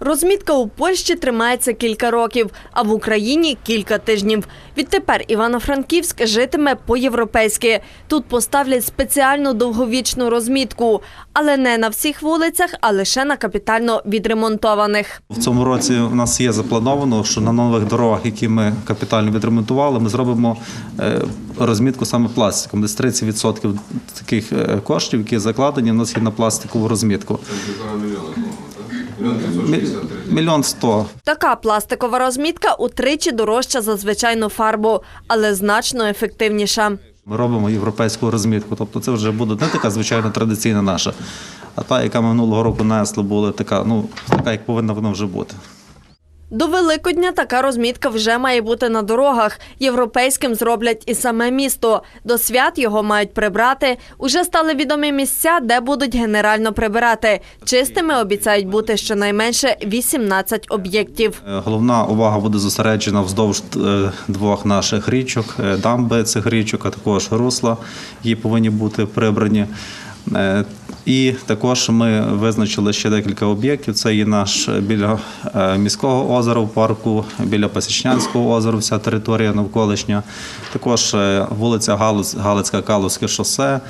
Розмітка у Польщі тримається кілька років, а в Україні кілька тижнів. Відтепер Івано-Франківськ житиме по-європейськи. Тут поставлять спеціальну довговічну розмітку, але не на всіх вулицях, а лише на капітально відремонтованих. В цьому році у нас є заплановано, що на нових дорогах, які ми капітально відремонтували, ми зробимо е, розмітку саме пластиком. Десь 30% таких е, коштів, які закладені, у нас є на пластикову розмітку. Мі- Мільйон сто. Така пластикова розмітка утричі дорожча за звичайну фарбу, але значно ефективніша. Ми робимо європейську розмітку. Тобто це вже буде не така звичайно традиційна наша, а та, яка минулого року несли, була така, ну така, як повинна вона вже бути. До Великодня така розмітка вже має бути на дорогах. Європейським зроблять і саме місто. До свят його мають прибрати. Уже стали відомі місця, де будуть генерально прибирати. Чистими обіцяють бути щонайменше 18 об'єктів. Е, Головна увага буде зосереджена вздовж е, двох наших річок, е, дамби цих річок, а також русла, які повинні бути прибрані. І також ми визначили ще декілька об'єктів. Це є наш е, біля е, міського озера в парку, біля Пасічнянського озера, вся територія навколишня. Також е, вулиця Галиць, Галицька Калузьке шосе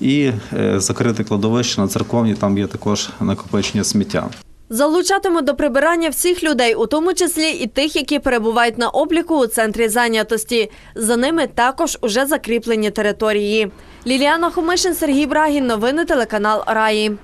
і закрите кладовище на церковні. Там є також накопичення сміття. Залучатимуть до прибирання всіх людей, у тому числі і тих, які перебувають на обліку у центрі зайнятості. За ними також уже закріплені території. Ліліана Хомишин, Сергій Брагін. Новини телеканал Раї.